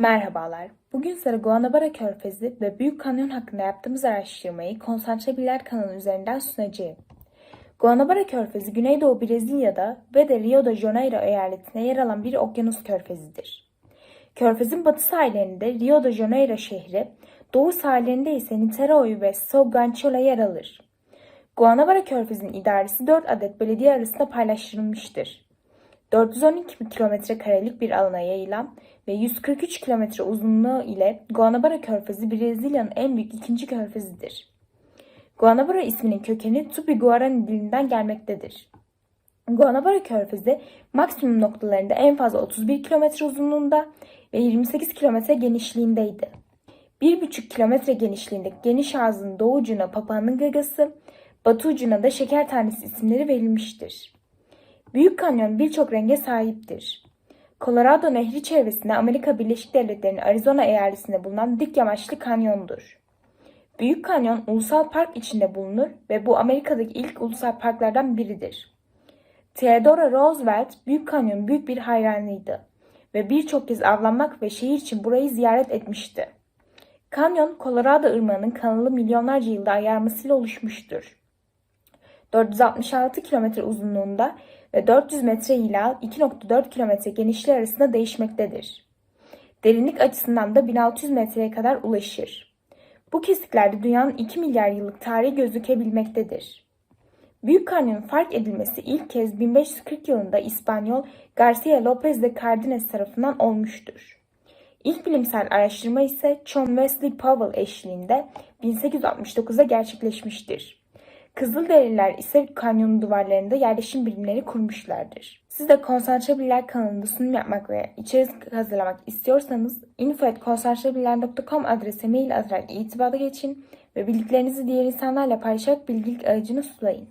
Merhabalar. Bugün size Guanabara Körfezi ve Büyük Kanyon hakkında yaptığımız araştırmayı Konsantre Bilgiler kanalı üzerinden sunacağım. Guanabara Körfezi, Güneydoğu Brezilya'da ve de Rio de Janeiro eyaletine yer alan bir okyanus körfezidir. Körfezin batı sahillerinde Rio de Janeiro şehri, doğu sahillerinde ise Niterói ve São Gonçalo yer alır. Guanabara Körfezi'nin idaresi 4 adet belediye arasında paylaştırılmıştır. 412 kilometre karelik bir alana yayılan ve 143 kilometre uzunluğu ile Guanabara Körfezi Brezilya'nın en büyük ikinci körfezidir. Guanabara isminin kökeni Tupi-Guarani dilinden gelmektedir. Guanabara Körfezi maksimum noktalarında en fazla 31 kilometre uzunluğunda ve 28 kilometre genişliğindeydi. 1,5 kilometre genişliğindeki geniş ağzının doğu ucuna papağanın gagası, batı ucuna da şeker tanesi isimleri verilmiştir. Büyük Kanyon birçok renge sahiptir. Colorado Nehri çevresinde Amerika Birleşik Devletleri'nin Arizona eyaletinde bulunan dik yamaçlı kanyondur. Büyük Kanyon ulusal park içinde bulunur ve bu Amerika'daki ilk ulusal parklardan biridir. Theodore Roosevelt Büyük Kanyon'un büyük bir hayranıydı ve birçok kez avlanmak ve şehir için burayı ziyaret etmişti. Kanyon, Colorado Irmağı'nın kanalı milyonlarca yılda ayarmasıyla oluşmuştur. 466 kilometre uzunluğunda ve 400 metre ila 2.4 kilometre genişliği arasında değişmektedir. Derinlik açısından da 1600 metreye kadar ulaşır. Bu kesiklerde dünyanın 2 milyar yıllık tarihi gözükebilmektedir. Büyük Kanyon'un fark edilmesi ilk kez 1540 yılında İspanyol Garcia López de Cárdenas tarafından olmuştur. İlk bilimsel araştırma ise John Wesley Powell eşliğinde 1869'da gerçekleşmiştir. Kızılderililer ise kanyonun duvarlarında yerleşim birimleri kurmuşlardır. Siz de Konsantre Bilgiler kanalında sunum yapmak veya içerik hazırlamak istiyorsanız info.konsantrebilgiler.com adrese mail atarak itibata geçin ve bildiklerinizi diğer insanlarla paylaşarak bilgilik aracını sulayın.